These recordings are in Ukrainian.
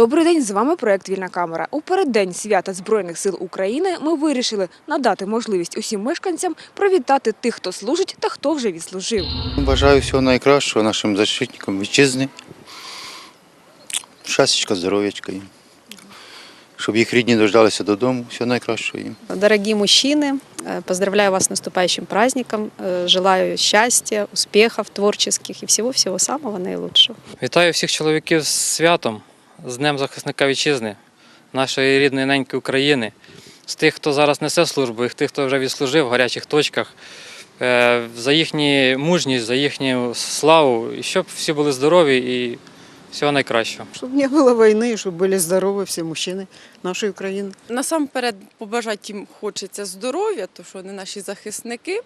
Добрий день, з вами проект Вільна камера. У переддень свята Збройних сил України ми вирішили надати можливість усім мешканцям привітати тих, хто служить та хто вже відслужив. Бажаю всього найкращого нашим защитникам вітчизни. Щастячка, здоров'ячка їм. Щоб їх рідні дождалися додому. Всього найкращого їм. Дорогие мужчины, э, поздравляю вас с наступающим праздником. Э, Желаю счастья, успехов творческих и всего-всего самого наилучшего. Вітаю всіх чоловіків з святом, з Днем захисника вітчизни, нашої рідної неньки України, з тих, хто зараз несе службу, і тих, хто вже відслужив в гарячих точках, е, за їхню мужність, за їхню славу, і щоб всі були здорові і всього найкращого. Чтобы не было войны, чтобы были здоровы все мужчины нашей Украины. Насамперед побажати їм хочеться здоров'я, то що вони наші захисники,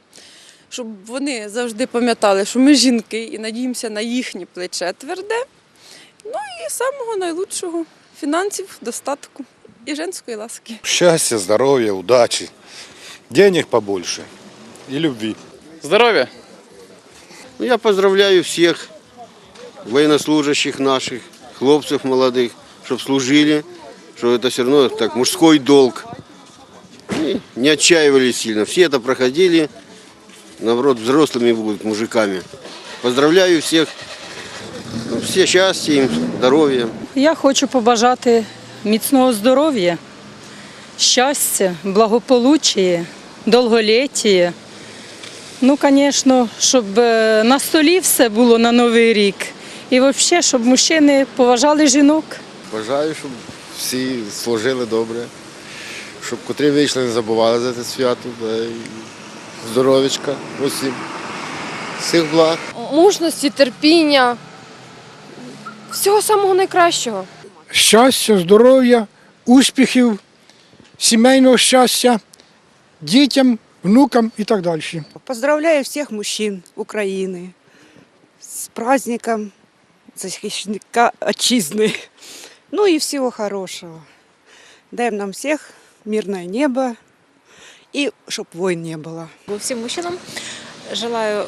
щоб вони завжди пам'ятали, що ми жінки і надіємося на їхнє плече тверде. Ну і самого найлучшого фінансів, достатку і женської ласки. Счастья, здоровья, удачи, денег побольше и любви. Здоров'я! Ну, я поздравляю всех военнослужащих наших, хлопцев молодых, чтобы служили, что это все равно так мужской долг. И не отчаивались сильно. Все это проходили, наоборот, взрослыми будут мужиками. Поздравляю всех, ну, все счастья им, здоровья. Я хочу побажати міцного здоров'я, щастя, благополуччя, довголіття. Ну, звісно, щоб е, на столі все було на Новий рік. І взагалі, щоб мужчини поважали жінок. Бажаю, щоб всі служили добре, щоб котрі вийшли, не забували за це свято. Да, і здоров'ячка усім. Всіх благ. мужності, терпіння, всього самого найкращого. щастя, здоров'я, успіхів, сімейного щастя, дітям, внукам і так далі. Поздравляю всех мужчин Украины с праздником защитника отчизны. Ну и всего хорошего. Дай нам всех мирное небо и чтоб войн не было. Всем мужчинам желаю э,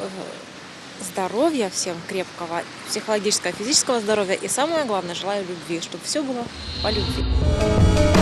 здоровья, всем крепкого психологического, физического здоровья и самое главное, желаю любви, чтобы все было по любви.